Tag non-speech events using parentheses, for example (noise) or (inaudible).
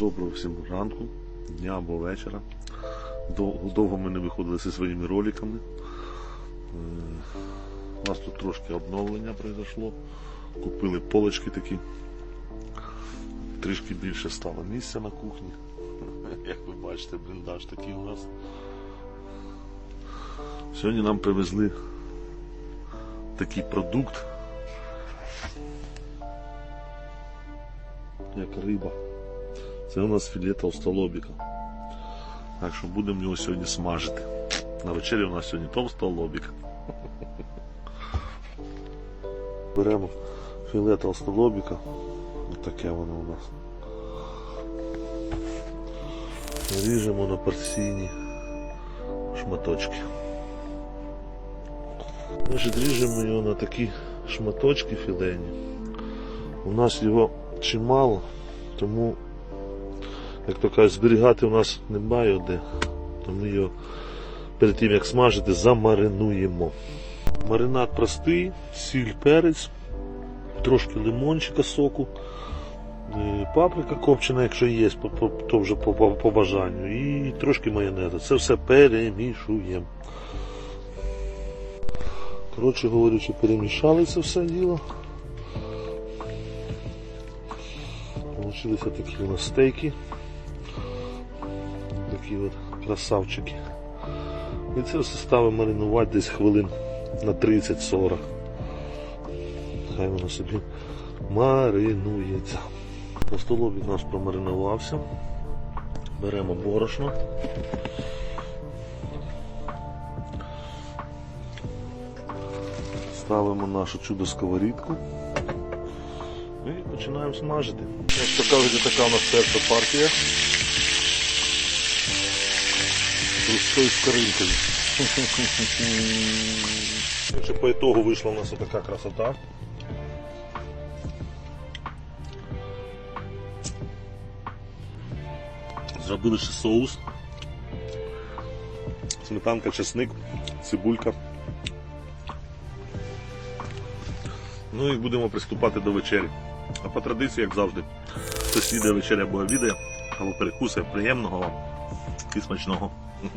Доброго всім ранку, дня або вечора. Довго, ми не виходили зі своїми роликами. Е, У нас тут трошки обновлення произошло. Купили полочки такі. Трішки більше стало місця на кухні. (laughs) Як ви бачите, бліндаж такий у нас. Сьогодні нам привезли такий продукт, як риба. Це у нас філе толстолобіка. Так що будемо його сьогодні смажити. На вечері у нас сьогодні толстолобік. (laughs) Беремо філе толстолобіка. Ось таке воно у нас. Ріжемо на порційні шматочки. Значить, ріжемо його на такі шматочки філейні. У нас його чимало, тому, як то кажуть, зберігати у нас немає де. То ми його перед тим як смажити, замаринуємо. Маринад простий, сіль, перець, трошки лимончика соку, е, паприка копчена, якщо є, то вже по бажанню, і трошки майонезу. Це все перемішуємо. Коротше говорячи, перемішали це все діло. Получилися такі у нас стейки. Такі от красавчики. І це все ставимо маринувати десь хвилин на 30-40. Хай воно собі маринується. Постолобік у нас промаринувався. Беремо борошно. Ставимо нашу чудо сковорідку. І починаємо смажити. Як то кажуть, така у нас перша партія. Русской з коринкою. Короче, по итогу вийшла у нас така красота. Зробили ще соус. Сметанка, чесник, цибулька. Ну і будемо приступати до вечері. А по традиції, як завжди, хтось відео вечеря або обідає, або перекусує приємного вам і смачного. (laughs)